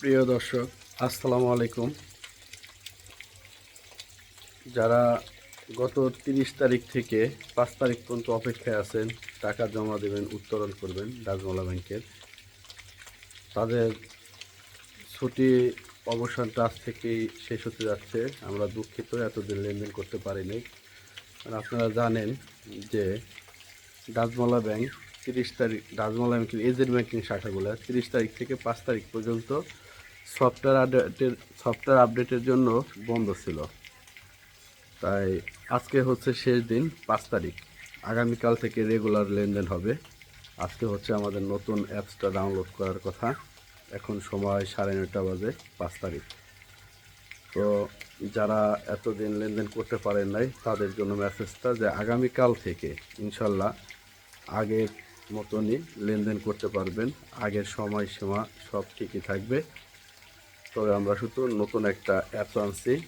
প্রিয় দর্শক, আসসালামু আলাইকুম। যারা গত তিরিশ তারিখ থেকে পাঁচ তারিখ পর্যন্ত অপেক্ষায় আছেন, টাকা জমা দেবেন, উত্তোলন করবেন ডাচমলা ব্যাংকের, তাদের ছুটি অবসানটা আজ থেকেই শেষ হতে যাচ্ছে। আমরা দুঃখিত, এতদিন লেনদেন করতে পারিনি। আপনারা জানেন যে ডাচমলা ব্যাংক তিরিশ তারিখ ডাচমলা ব্যাংকের এজেন্ট ব্যাংকিং শাখাগুলো, তিরিশ তারিখ থেকে পাঁচ তারিখ পর্যন্ত সফটওয়্যার আপডেটের সফটওয়্যার আপডেটের জন্য বন্ধ ছিল। তাই আজকে হচ্ছে শেষ দিন, পাঁচ তারিখ। আগামীকাল থেকে রেগুলার লেনদেন হবে। আজকে হচ্ছে আমাদের নতুন অ্যাপসটা ডাউনলোড করার কথা। এখন সময় সাড়ে নয়টা বাজে, পাঁচ তারিখ। তো যারা এতদিন লেনদেন করতে পারেন নাই, তাদের জন্য মেসেজটা যে আগামীকাল থেকে, ইনশাল্লাহ আগের মতনই লেনদেন করতে পারবেন। আগের সময়সীমা সব ঠিকই থাকবে। তবে আমরা শুধু নতুন একটা অ্যাপস আনছি।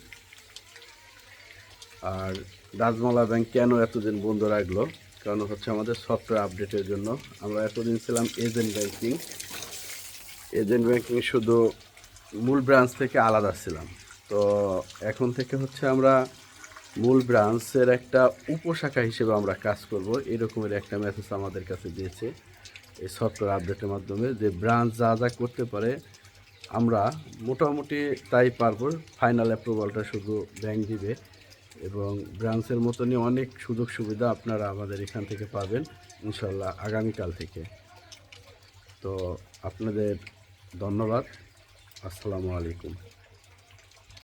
আর রাজমালা ব্যাংক কেন এতদিন বন্ধ রাখল? কারণ হচ্ছে আমাদের সফটওয়্যার আপডেটের জন্য। আমরা এতদিন ছিলাম এজেন্ট ব্যাংকিং। এজেন্ট ব্যাংকিং শুধু মূল ব্রাঞ্চ থেকে আলাদা ছিলাম। তো এখন থেকে হচ্ছে আমরা মূল ব্রাঞ্চের একটা উপশাখা হিসেবে আমরা কাজ করব। এরকমের একটা মেসেজ আমাদের কাছে দিয়েছে এই সফটওয়্যার আপডেটের মাধ্যমে যে ব্রাঞ্চ যা যা করতে পারে, আমরা মোটামুটি তাই পারব। ফাইনাল অ্যাপ্রুভালটা শুধু ব্যাংক দিবে এবং ব্রাঞ্চের মতনই অনেক সুযোগ সুবিধা আপনারা আমাদের এখান থেকে পাবেন ইনশাল্লাহ আগামীকাল থেকে। তো আপনাদের ধন্যবাদ। আসসালামু আলাইকুম।